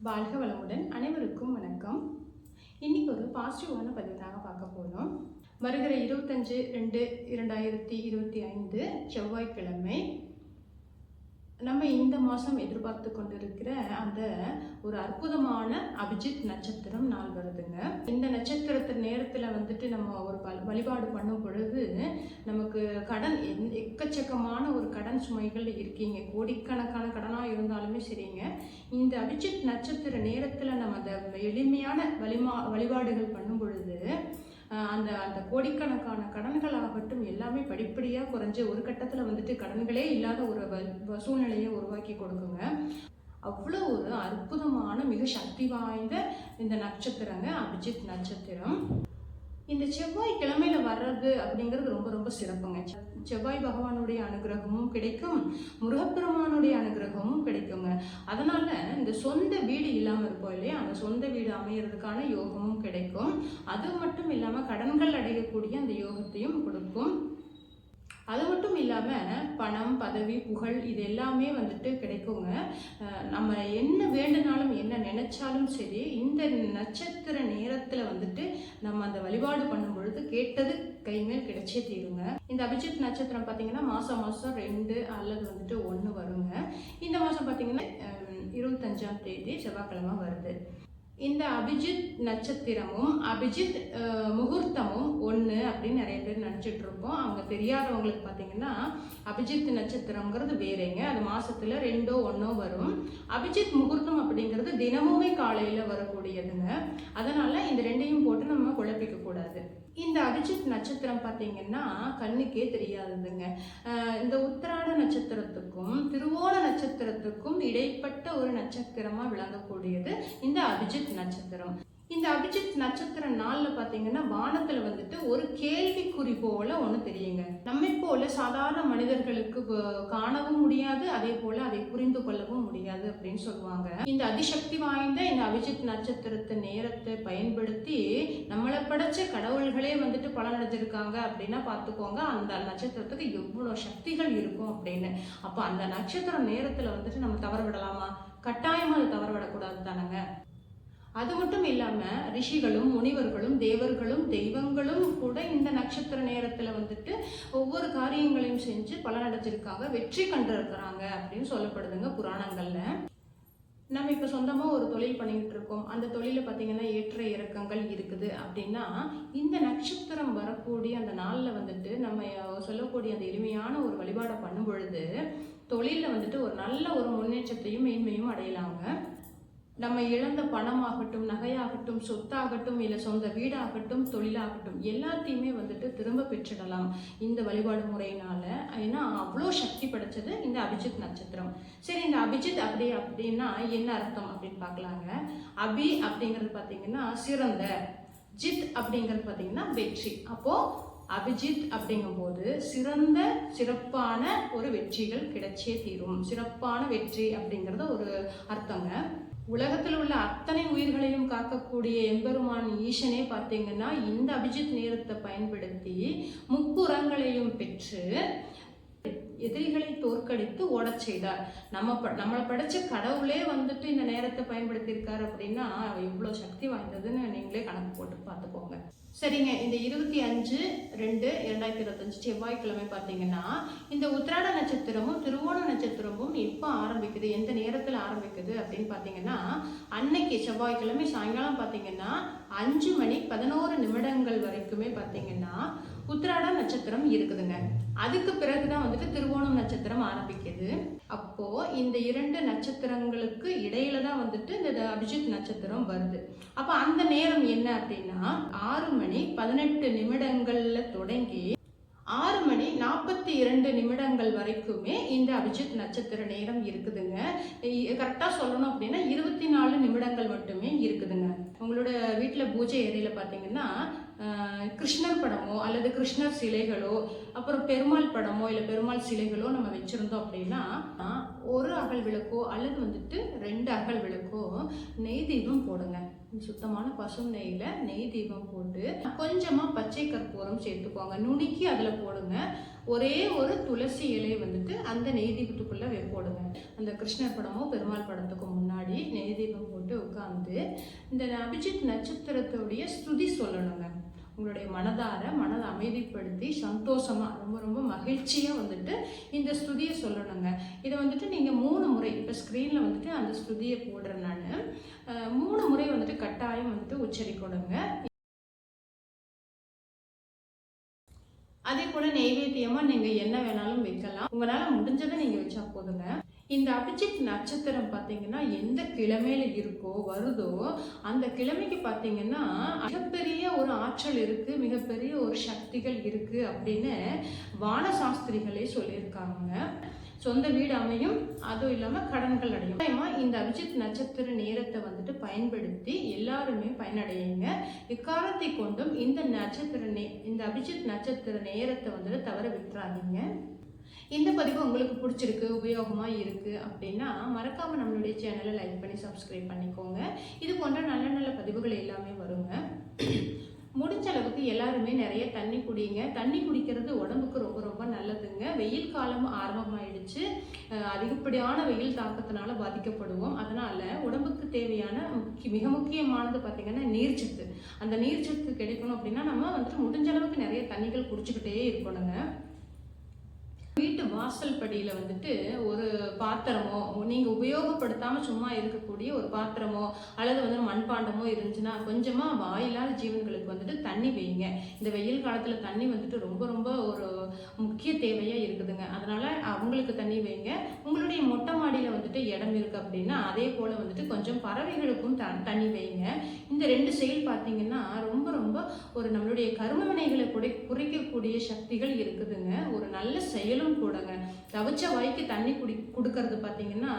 வாழ்க வளமுடன் அனைவருக்கும் வணக்கம். இன்னைக்கு ஒரு பாசிட்டிவான பதிவு தாங்க பார்க்க போகிறோம் வருகிற இருபத்தஞ்சு ரெண்டு இரண்டாயிரத்தி இருபத்தி ஐந்து செவ்வாய்க்கிழமை நம்ம இந்த மாதம் எதிர்பார்த்து கொண்டிருக்கிற அந்த ஒரு அற்புதமான அபிஜித் நட்சத்திரம் நாள் வருதுங்க. இந்த நட்சத்திரத்து நேரத்தில் வந்துட்டு நம்ம ஒரு வழிபாடு பண்ணும் பொழுது நமக்கு கடன் எந்- எக்கச்சக்கமான ஒரு கடன் சுமைகள் இருக்கீங்க. கோடிக்கணக்கான கடனாக இருந்தாலுமே சரிங்க. இந்த அபிஜித் நட்சத்திர நேரத்தில் நம்ம அந்த எளிமையான வழிமா வழிபாடுகள் பண்ணும் பொழுது அந்த அந்த கோடிக்கணக்கான கடன்கள் ஆகட்டும் எல்லாமே படிப்படியாக குறைஞ்சு ஒரு கட்டத்தில் வந்துட்டு கடன்களே இல்லாத ஒரு வ- சூழ்நிலையை உருவாக்கி கொடுக்குங்க. அவ்வளோ ஒரு அற்புதமான மிக சக்தி வாய்ந்த இந்த நட்சத்திரங்க அபிஜித் நட்சத்திரம். இந்த செவ்வாய் கிழமையில வர்றது அப்படிங்கிறது ரொம்ப ரொம்ப சிறப்புங்க. செவ்வாய் பகவானுடைய அனுகிரகமும் கிடைக்கும். முருகப்பெருமானுடைய அனுகிரகமும் கிடைக்குங்க. அதனால இந்த சொந்த வீடு இல்லாமல் இருப்போம் இல்லையா? அந்த சொந்த வீடு அமையறதுக்கான யோகமும் கிடைக்கும். அது மட்டும் இல்லாமல் கடன்கள் அடையக்கூடிய அந்த யோகத்தையும் கொடுக்கும். அது மட்டும் இல்லாமல் பணம் பதவி புகழ் இது எல்லாமே வந்துட்டு கிடைக்குங்க. நம்ம என்ன வேண்டுனாலும் என்ன நினைச்சாலும் சரி இந்த நட்சத்திர நேரத்தில் வந்துட்டு நம்ம அந்த வழிபாடு பண்ணும் பொழுது கேட்டது கைமேல் கிடைச்சே தீருங்க. இந்த அபிஜித் நட்சத்திரம் பார்த்தீங்கன்னா மாதம் மாதம் ரெண்டு அல்லது வந்துட்டு ஒன்று வருங்க. இந்த மாதம் பார்த்தீங்கன்னா இருபத்தஞ்சாம் தேதி செவ்வாய்க்கிழமை வருது. இந்த அபிஜித் நட்சத்திரமும் அபிஜித் முகூர்த்தமும் ஒன்று அப்படின்னு நிறைய பேர் நினச்சிட்டு இருப்போம். அவங்க தெரியாதவங்களுக்கு பார்த்தீங்கன்னா அபிஜித் நட்சத்திரங்கிறது வேறேங்க. அது மாதத்தில் ரெண்டோ ஒன்றோ வரும். அபிஜித் முகூர்த்தம் அப்படிங்கிறது தினமுமே காலையில் வரக்கூடியதுங்க. அதனால் இந்த ரெண்டையும் போட்டு நம்ம இந்த அபிஜித் நட்சத்திரம் பார்த்தீங்கன்னா கண்ணுக்கே தெரியாததுங்க. இந்த உத்தராட நட்சத்திரத்துக்கும் திருவோண நட்சத்திரத்துக்கும் இடைப்பட்ட ஒரு நட்சத்திரமா விளங்கக்கூடியது இந்த அபிஜித் நட்சத்திரம். இந்த அபிஜித் நட்சத்திர நாள்ல பார்த்தீங்கன்னா வானத்துல வந்துட்டு ஒரு கேள்விக்குறி போல ஒண்ணு தெரியுங்க. நம்மை போல சாதாரண மனிதர்களுக்கு காணவும் முடியாது அதே போல அதை புரிந்து கொள்ளவும் முடியாது அப்படின்னு சொல்லுவாங்க. இந்த அதிசக்தி வாய்ந்த இந்த அபிஜித் நட்சத்திரத்து நேரத்தை பயன்படுத்தி நம்மளை படைச்ச கடவுள்களே வந்துட்டு பலனடைஞ்சிருக்காங்க அப்படின்னா பார்த்துக்கோங்க அந்த நட்சத்திரத்துக்கு எவ்வளோ சக்திகள் இருக்கும் அப்படின்னு. அப்போ அந்த நட்சத்திரம் நேரத்தில் வந்துட்டு நம்ம தவற விடலாமா கட்டாயமாக அது தவற விடக்கூடாது அது மட்டும் இல்லாம ரிஷிகளும் முனிவர்களும் தேவர்களும் தெய்வங்களும் கூட இந்த நட்சத்திர நேரத்துல வந்துட்டு ஒவ்வொரு காரியங்களையும் செஞ்சு பலனடைஞ்சிருக்காங்க வெற்றி கண்டிருக்கிறாங்க அப்படின்னு சொல்லப்படுதுங்க புராணங்கள்ல. நம்ம இப்போ சொந்தமாக ஒரு தொழில் பண்ணிக்கிட்டு இருக்கோம். அந்த தொழிலில் பார்த்தீங்கன்னா ஏற்ற இறக்கங்கள் இருக்குது அப்படின்னா இந்த நட்சத்திரம் வரக்கூடிய அந்த நாளில் வந்துட்டு நம்ம சொல்லக்கூடிய அந்த எளிமையான ஒரு வழிபாடை பண்ணும் பொழுது தொழிலில் வந்துட்டு ஒரு நல்ல ஒரு முன்னேற்றத்தையும் மேன்மையும் அடையலாங்க. நம்ம இழந்த பணமாகட்டும் நகையாகட்டும் சொத்தாகட்டும் இல்லை சொந்த வீடாகட்டும் தொழிலாகட்டும் எல்லாத்தையுமே வந்துட்டு திரும்ப பெற்றிடலாம். இந்த வழிபாடு முறையினால. ஏன்னா அவ்வளோ சக்தி படைச்சது இந்த அபிஜித் நட்சத்திரம். சரி இந்த அபிஜித் அப்படி அப்படின்னா என்ன அர்த்தம் அப்படின்னு பார்க்கலாங்க. அபி அப்படிங்கிறது பார்த்தீங்கன்னா சிறந்த ஜித் அப்படிங்கிறது பார்த்தீங்கன்னா வெற்றி. அப்போது அபிஜித் அப்படிங்கும்போது சிறந்த சிறப்பான ஒரு வெற்றிகள் கிடைச்சே தீரும். சிறப்பான வெற்றி அப்படிங்கிறது ஒரு அர்த்தங்க. உலகத்தில் உள்ள அத்தனை உயிர்களையும் காக்கக்கூடிய எம்பெருமான் ஈசனே பார்த்தீங்கன்னா இந்த அபிஜித் நேரத்தை பயன்படுத்தி முப்புறங்களையும் பெற்று எதிரிகளை தோற்கடித்து ஓடச் செய்தார். நம்ம ப நம்மளை படைச்ச கடவுளே வந்துட்டு இந்த நேரத்தை பயன்படுத்தியிருக்காரு அப்படின்னா எவ்வளோ சக்தி வாய்ந்ததுன்னு நீங்களே கணக்கு போட்டு பார்த்துக்கோங்க. சரிங்க இந்த இருபத்தி அஞ்சு ரெண்டு இரண்டாயிரத்தி இருபத்தஞ்சு செவ்வாய்க்கிழமை பார்த்தீங்கன்னா இந்த உத்திராட நட்சத்திரமும் திருவோண நட்சத்திரமும் எப்போ ஆரம்பிக்குது எந்த நேரத்தில் ஆரம்பிக்குது அப்படின்னு பார்த்தீங்கன்னா அன்னைக்கு செவ்வாய்க்கிழமை சாயங்காலம் பார்த்தீங்கன்னா அஞ்சு மணி பதினோரு நிமிடங்கள் வரைக்குமே பார்த்தீங்கன்னா நட்சத்திரம் இருக்குதுங்க. அதுக்கு பிறகுதான் வந்துட்டு திருவோணம் நட்சத்திரம் ஆரம்பிக்குது. அப்போ இந்த இரண்டு நட்சத்திரங்களுக்கு இடையில தான் வந்துட்டு இந்த அபிஜித் நட்சத்திரம் வருது. அப்போ அந்த நேரம் என்ன அப்படின்னா ஆறு மணி பதினெட்டு நிமிடங்கள்ல தொடங்கி ஆறு மணி நாற்பத்தி இரண்டு நிமிடங்கள் வரைக்குமே இந்த அபிஜித் நட்சத்திர நேரம் இருக்குதுங்க. கரெக்டாக சொல்லணும் அப்படின்னா இருபத்தி நாலு நிமிடங்கள் மட்டுமே இருக்குதுங்க. உங்களோட வீட்டில் பூஜை ஏரியில் பார்த்தீங்கன்னா கிருஷ்ணர் படமோ அல்லது கிருஷ்ணர் சிலைகளோ அப்புறம் பெருமாள் படமோ இல்லை பெருமாள் சிலைகளோ நம்ம வச்சுருந்தோம் அப்படின்னா ஒரு அகல் விளக்கோ அல்லது வந்துட்டு ரெண்டு அகல் விளக்கோ நெய் தீபம் போடுங்க. சுத்தமான பசும் நெய்யில் நெய் தீபம் போட்டு கொஞ்சமாக பச்சை கற்பூரம் சேர்த்துக்கோங்க. நுணுக்கி அதில் போடுங்க. ஒரே ஒரு துளசி இலையை வந்துட்டு அந்த நெய் தீபத்துக்குள்ளே போடுங்க. அந்த கிருஷ்ணர் படமோ பெருமாள் படத்துக்கு முன்னாடி நெய் நெய் தீபம் போட்டு உட்காந்து இந்த அபிஜித் நட்சத்திரத்துடைய ஸ்துதி சொல்லணுங்க. உங்களுடைய மனதார மனதை அமைதிப்படுத்தி சந்தோஷமாக ரொம்ப ரொம்ப மகிழ்ச்சியாக வந்துட்டு இந்த ஸ்துதியை சொல்லணுங்க. இதை வந்துட்டு நீங்கள் மூணு முறை இப்போ ஸ்க்ரீனில் வந்துட்டு அந்த ஸ்துதியை போடுறேன் நான். மூணு முறை வந்துட்டு கட்டாயம் வந்துட்டு உச்சரிக்கணுங்க. அதே போல நெய்வேத்தியமாக நீங்கள் என்ன வேணாலும் வைக்கலாம். உங்களால் முடிஞ்சதை நீங்கள் வச்சா போதுங்க. இந்த அபிஜித் நட்சத்திரம் பார்த்தீங்கன்னா எந்த கிழமையில இருக்கோ வருதோ அந்த கிழமைக்கு பார்த்தீங்கன்னா மிகப்பெரிய ஒரு ஆற்றல் இருக்கு மிகப்பெரிய ஒரு சக்திகள் இருக்கு அப்படின்னு வானசாஸ்திரிகளே சொல்லியிருக்காங்க. சொந்த வீடு அமையும் அதுவும் இல்லாமல் கடன்கள் அடையும். இந்த அபிஜித் நட்சத்திர நேரத்தை வந்துட்டு பயன்படுத்தி எல்லாருமே பயனடையுங்க. இக்காலத்தை கொண்டும் இந்த நட்சத்திர நே இந்த அபிஜித் நட்சத்திர நேரத்தை வந்துட்டு தவற விட்டுறாதீங்க. இந்த பதிவு உங்களுக்கு பிடிச்சிருக்கு உபயோகமாக இருக்குது அப்படின்னா மறக்காமல் நம்மளுடைய சேனலை லைக் பண்ணி சப்ஸ்கிரைப் பண்ணிக்கோங்க. இது போன்ற நல்ல நல்ல பதிவுகள் எல்லாமே வருங்க. முடிஞ்ச அளவுக்கு எல்லாருமே நிறைய தண்ணி குடிங்க. தண்ணி குடிக்கிறது உடம்புக்கு ரொம்ப ரொம்ப நல்லதுங்க. வெயில் காலம் ஆரம்பமாயிடுச்சு. அதிகப்படியான வெயில் தாக்கத்தினால பாதிக்கப்படுவோம். அதனால உடம்புக்கு தேவையான முக்கிய மிக முக்கியமானது பார்த்தீங்கன்னா நீர்ச்சத்து. அந்த நீர்ச்சத்து கிடைக்கணும் அப்படின்னா நம்ம வந்துட்டு முடிஞ்ச அளவுக்கு நிறைய தண்ணிகள் குடிச்சுக்கிட்டே இருக்கணுங்க. வாசல் படியில் வந்துட்டு ஒரு பாத்திரமோ நீங்கள் உபயோகப்படுத்தாமல் சும்மா இருக்கக்கூடிய ஒரு பாத்திரமோ அல்லது வந்து மண்பாண்டமோ இருந்துச்சுன்னா கொஞ்சமாக வாயில்லாத ஜீவன்களுக்கு வந்துட்டு தண்ணி வைங்க இந்த வெயில் காலத்தில் தண்ணி வந்துட்டு ரொம்ப ரொம்ப ஒரு முக்கிய தேவையாக இருக்குதுங்க. அதனால் அவங்களுக்கு தண்ணி வைங்க. உங்களுடைய மொட்டை மாடியில் வந்துட்டு இடம் இருக்குது அப்படின்னா அதே போல் வந்துட்டு கொஞ்சம் பறவைகளுக்கும் த தண்ணி வைங்க. இந்த ரெண்டு செயல் பார்த்தீங்கன்னா ரொம்ப ரொம்ப ஒரு நம்மளுடைய கரும வினைகளை குறை குறைக்கக்கூடிய சக்திகள் இருக்குதுங்க. ஒரு நல்ல செயலும் கூடங்க. தவிச்ச வாய்க்கு தண்ணி குடி கொடுக்கறது பார்த்தீங்கன்னா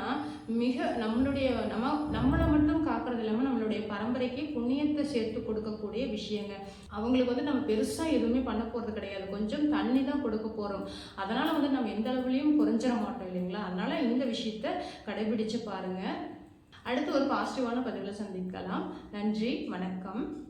மிக நம்மளுடைய நம்ம நம்மளை மட்டும் காக்கிறது இல்லாமல் நம்மளுடைய பரம்பரைக்கு புண்ணியத்தை சேர்த்து கொடுக்கக்கூடிய விஷயங்க. அவங்களுக்கு வந்து நம்ம பெருசாக எதுவுமே பண்ண போகிறது கிடையாது. கொஞ்சம் தண்ணி தான் கொடுக்க போகிறோம் அதனால் வந்து நம்ம எந்த அளவுலையும் குறைஞ்சிட மாட்டோம் இல்லைங்களா? அதனால் இந்த விஷயத்த கடைபிடிச்சு பாருங்க. அடுத்து ஒரு பாசிட்டிவான பதிவில் சந்திக்கலாம். நன்றி வணக்கம்.